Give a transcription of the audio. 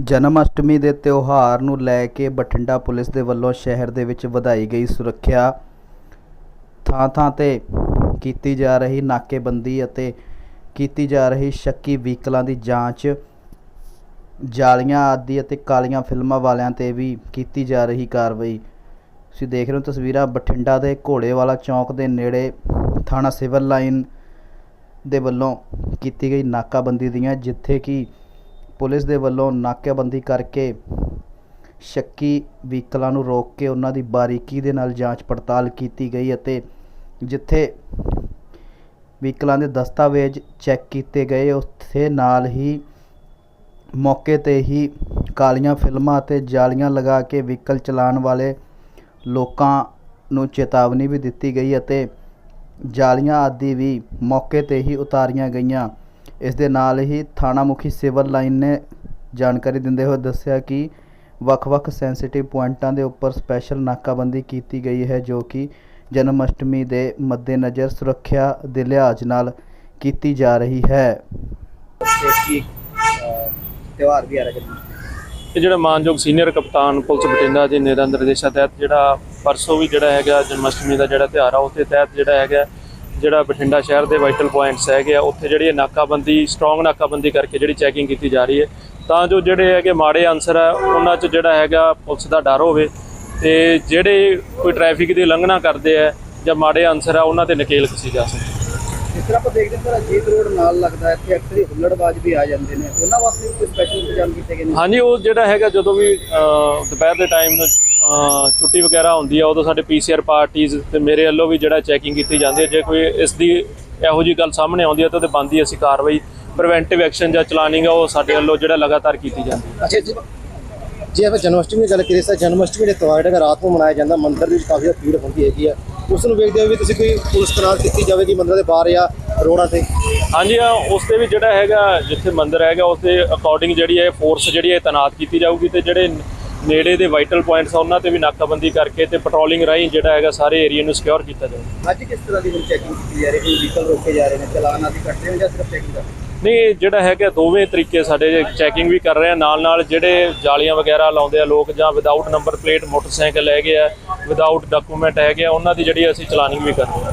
ਜਨਮ ਅਸ਼ਟਮੀ ਦੇ ਤਿਉਹਾਰ ਨੂੰ ਲੈ ਕੇ ਬਠਿੰਡਾ ਪੁਲਿਸ ਦੇ ਵੱਲੋਂ ਸ਼ਹਿਰ ਦੇ ਵਿੱਚ ਵਧਾਈ ਗਈ ਸੁਰੱਖਿਆ ਥਾਂ ਥਾਂ ਤੇ ਕੀਤੀ ਜਾ ਰਹੀ ਨਾਕੇਬੰਦੀ ਅਤੇ ਕੀਤੀ ਜਾ ਰਹੀ ਸ਼ੱਕੀ ਵਹੀਕਲਾਂ ਦੀ ਜਾਂਚ, ਜਾਲੀਆਂ ਆਦਿ ਅਤੇ ਕਾਲੀਆਂ ਫਿਲਮਾਂ ਵਾਲਿਆਂ ਤੇ ਵੀ ਕੀਤੀ ਜਾ ਰਹੀ ਕਾਰਵਾਈ। ਤੁਸੀਂ ਦੇਖ ਰਹੇ ਹੋ ਤਸਵੀਰਾਂ ਬਠਿੰਡਾ ਦੇ ਘੋੜੇਵਾਲਾ ਚੌਂਕ ਦੇ ਨੇੜੇ ਥਾਣਾ ਸਿਵਲ ਲਾਈਨ ਦੇ ਵੱਲੋਂ ਕੀਤੀ ਗਈ ਨਾਕਾਬੰਦੀ ਦੀਆਂ, ਜਿੱਥੇ ਕਿ ਪੁਲਿਸ ਦੇ ਵੱਲੋਂ ਨਾਕਾਬੰਦੀ ਕਰਕੇ ਸ਼ੱਕੀ ਵਹੀਕਲਾਂ ਨੂੰ ਰੋਕ ਕੇ ਉਹਨਾਂ ਦੀ ਬਾਰੀਕੀ ਦੇ ਨਾਲ ਜਾਂਚ ਪੜਤਾਲ ਕੀਤੀ ਗਈ ਅਤੇ ਜਿੱਥੇ ਵਹੀਕਲਾਂ ਦੇ ਦਸਤਾਵੇਜ਼ ਚੈੱਕ ਕੀਤੇ ਗਏ, ਉੱਥੇ ਨਾਲ ਹੀ ਮੌਕੇ ਤੇ ਹੀ ਕਾਲੀਆਂ ਫਿਲਮਾਂ ਅਤੇ ਜਾਲੀਆਂ ਲਗਾ ਕੇ ਵਹੀਕਲ ਚਲਾਉਣ ਵਾਲੇ ਲੋਕਾਂ ਨੂੰ ਚੇਤਾਵਨੀ ਵੀ ਦਿੱਤੀ ਗਈ ਅਤੇ ਜਾਲੀਆਂ ਆਦਿ ਵੀ ਮੌਕੇ ਤੇ ਹੀ ਉਤਾਰੀਆਂ ਗਈਆਂ। ਇਸ ਦੇ ਨਾਲ ਹੀ ਥਾਣਾ ਮੁਖੀ ਸਿਵਲ ਲਾਈਨ ਨੇ ਜਾਣਕਾਰੀ ਦਿੰਦੇ ਹੋਏ ਦੱਸਿਆ ਕਿ ਵੱਖ-ਵੱਖ ਸੈਂਸਿਟਿਵ ਪੁਆਇੰਟਾਂ ਦੇ ਉੱਪਰ ਸਪੈਸ਼ਲ ਨਾਕਾਬੰਦੀ ਕੀਤੀ ਗਈ ਹੈ ਜੋ ਕਿ ਜਨਮ ਅਸ਼ਟਮੀ ਦੇ ਮੱਦੇਨਜ਼ਰ ਸੁਰੱਖਿਆ ਦੇ ਲਿਹਾਜ਼ ਨਾਲ ਕੀਤੀ ਜਾ ਰਹੀ ਹੈ। ਤਿਉਹਾਰ ਵੀ ਆ ਰਿਹਾ ਜਨਮ ਇਹ ਜਿਹੜਾ ਮਾਨਯੋਗ ਸੀਨੀਅਰ ਕਪਤਾਨ ਪੁਲਿਸ ਬਠਿੰਡਾ ਦੇ ਨਿਰੰਦਰ ਨਿਰਦੇਸ਼ਾਂ ਤਹਿਤ ਜਿਹੜਾ ਪਰਸੋਂ ਵੀ ਜਿਹੜਾ ਹੈਗਾ ਜਨਮਸ਼ਟਮੀ ਦਾ ਜਿਹੜਾ ਤਿਉਹਾਰ ਆ ਉਹਦੇ ਤਹਿਤ ਜਿਹੜਾ ਹੈਗਾ ਜਿਹੜਾ ਬਠਿੰਡਾ ਸ਼ਹਿਰ ਦੇ ਵਾਈਟਲ ਪੁਆਇੰਟਸ ਹੈਗੇ ਆ ਉੱਥੇ ਜਿਹੜੀ ਇਹ ਨਾਕਾਬੰਦੀ ਸਟਰੋਂਗ ਨਾਕਾਬੰਦੀ ਕਰਕੇ ਜਿਹੜੀ ਚੈਕਿੰਗ ਕੀਤੀ ਜਾ ਰਹੀ ਹੈ ਤਾਂ ਜੋ ਜਿਹੜੇ ਹੈਗੇ ਮਾੜੇ ਅਨਸਰ ਆ ਉਹਨਾਂ 'ਚ ਜਿਹੜਾ ਹੈਗਾ ਪੁਲਿਸ ਦਾ ਡਰ ਹੋਵੇ ਤੇ ਜਿਹੜੇ ਕੋਈ ਟ੍ਰੈਫਿਕ ਦੀ ਉਲੰਘਣਾ ਕਰਦੇ ਆ ਜਾਂ ਮਾੜੇ ਅਨਸਰ ਆ ਉਹਨਾਂ ਤੇ ਨਕੇਲ ਕਸੀ ਜਾ ਸਕੇ। ਜਿਸ ਤਰ੍ਹਾਂ ਆਪਾਂ ਦੇਖਦੇ ਹਾਂ ਅਜੀਤ ਰੋਡ ਨਾਲ ਲੱਗਦਾ ਹੈ ਇੱਥੇ ਅਕਸਰ ਹੀ ਹੁੱਲੜਬਾਜ਼ ਵੀ ਆ ਜਾਂਦੇ ਨੇ। ਉਹਨਾਂ ਵਾਸਤੇ ਕੋਈ ਸਪੈਸ਼ਲ ਇੰਤਜ਼ਾਮ ਕੀਤੇ ਗਏ ਨੇ? ਹਾਂਜੀ ਉਹ ਜਿਹੜਾ ਹੈਗਾ ਜਦੋਂ ਵੀ ਦੁਪਹਿਰ ਦੇ ਟਾਈਮ ਛੁੱਟੀ ਵਗੈਰਾ ਹੁੰਦੀ ਆ ਉਦੋਂ ਸਾਡੇ ਪੀਸੀਆਰ ਪਾਰਟੀਆਂ ਤੇ ਮੇਰੇ ਵੱਲੋਂ ਵੀ ਜਿਹੜਾ ਚੈਕਿੰਗ ਕੀਤੀ ਜਾਂਦੀ ਹੈ ਜੇ ਕੋਈ ਇਸ ਦੀ ਇਹੋ ਜੀ ਗੱਲ ਸਾਹਮਣੇ ਆਉਂਦੀ ਹੈ ਤਾਂ ਉਹਦੇ ਬੰਦੀ ਅਸੀਂ ਕਾਰਵਾਈ ਪ੍ਰੀਵੈਂਟਿਵ ਐਕਸ਼ਨ ਜਾਂ ਚਲਾਨਿੰਗ ਆ ਉਹ ਸਾਡੇ ਵੱਲੋਂ ਜਿਹੜਾ ਲਗਾਤਾਰ ਕੀਤੀ ਜਾਂਦੀ ਹੈ ਅੱਛਾ ਜੀ। ਜੇ ਆਪਾਂ ਜਨਮਸ਼ਟਮੀ ਦੀ ਗੱਲ ਕਰੀਏ ਤਾਂ ਜਨਮਸ਼ਟਮੀ ਦੇ ਤਿਉਹਾਰ ਜਿਹੜਾ ਰਾਤ ਨੂੰ ਮਨਾਇਆ ਜਾਂਦਾ ਮੰਦਿਰ ਦੇ ਵਿੱਚ ਕਾਫੀ ਭੀੜ ਹੁੰਦੀ ਹੈਗੀ ਆ। ਉਸ ਨੂੰ ਵੇਖਦੇ ਹੋਏ ਵੀ ਤੁਸੀਂ ਕੋਈ ਪੁਲਿਸ ਤਨਾਤ ਕੀਤੀ ਜਾਵੇਗੀ ਮੰਦਿਰ ਦੇ ਬਾਹਰ ਜਾਂ ਰੋਡਾਂ ਤੇ? ਹਾਂਜੀ ਉਸ ਦੇ ਵੀ ਜਿਹੜਾ ਹੈਗਾ ਜਿੱਥੇ ਮੰਦਿਰ ਹੈਗਾ ਉਸ ਦੇ ਅਕੋਰਡਿੰਗ ਜਿਹੜੀ ਹੈ ਫੋਰਸ ਜਿਹੜੀ ਹੈ ਤਾਇਨਾਤ ਕੀਤੀ ਜਾਊਗੀ ਤੇ ਜਿਹੜੇ ਨੇੜੇ ਦੇ ਵਾਈਟਲ ਪੁਆਇੰਟਸ ਆ ਉਹਨਾਂ ਤੇ ਵੀ ਨਾਕਾਬੰਦੀ ਕਰਕੇ ਤੇ ਪੈਟਰੋਲਿੰਗ ਰਾਹੀਂ ਜਿਹੜਾ ਹੈਗਾ ਸਾਰੇ ਏਰੀਆ ਨੂੰ ਸਿਕਿਉਰ ਕੀਤਾ ਜਾਊਗਾ ਅੱਜ ਕਿਸ ਤਰ੍ਹਾਂ ਦੀ ਹੁਣ ਚੈਕਿੰਗ ਕੀਤੀ ਜਾ ਰਹੀ ਹੈ? ਵਹੀਕਲ ਰੋਕੇ ਜਾ ਰਹੇ ਨੇ ਚਲਾਨ ਆਦਿ ਕੱਟ ਰਹੇ ਹੋ ਜਾਂ ਸਿਰਫ ਚੈਕਿੰਗ ਕਰ ਨਹੀਂ ਜਿਹੜਾ ਹੈਗਾ ਦੋਵੇਂ ਤਰੀਕੇ ਸਾਡੇ ਚੈਕਿੰਗ ਵੀ ਕਰ ਰਹੇ ਆ। ਨਾਲ ਨਾਲ ਜਿਹੜੇ ਜਾਲੀਆਂ ਵਗੈਰਾ ਲਾਉਂਦੇ ਆ ਲੋਕ ਜਾਂ ਵਿਦਆਊਟ ਨੰਬਰ ਪਲੇਟ ਮੋਟਰਸਾਈਕਲ ਹੈਗੇ ਆ ਵਿਦਆਊਟ ਡਾਕੂਮੈਂਟ ਹੈਗੇ ਆ ਉਹਨਾਂ ਦੀ ਜਿਹੜੀ ਅਸੀਂ ਚਲਾਨਿੰਗ ਵੀ ਕਰ ਰਹੇ ਹਾਂ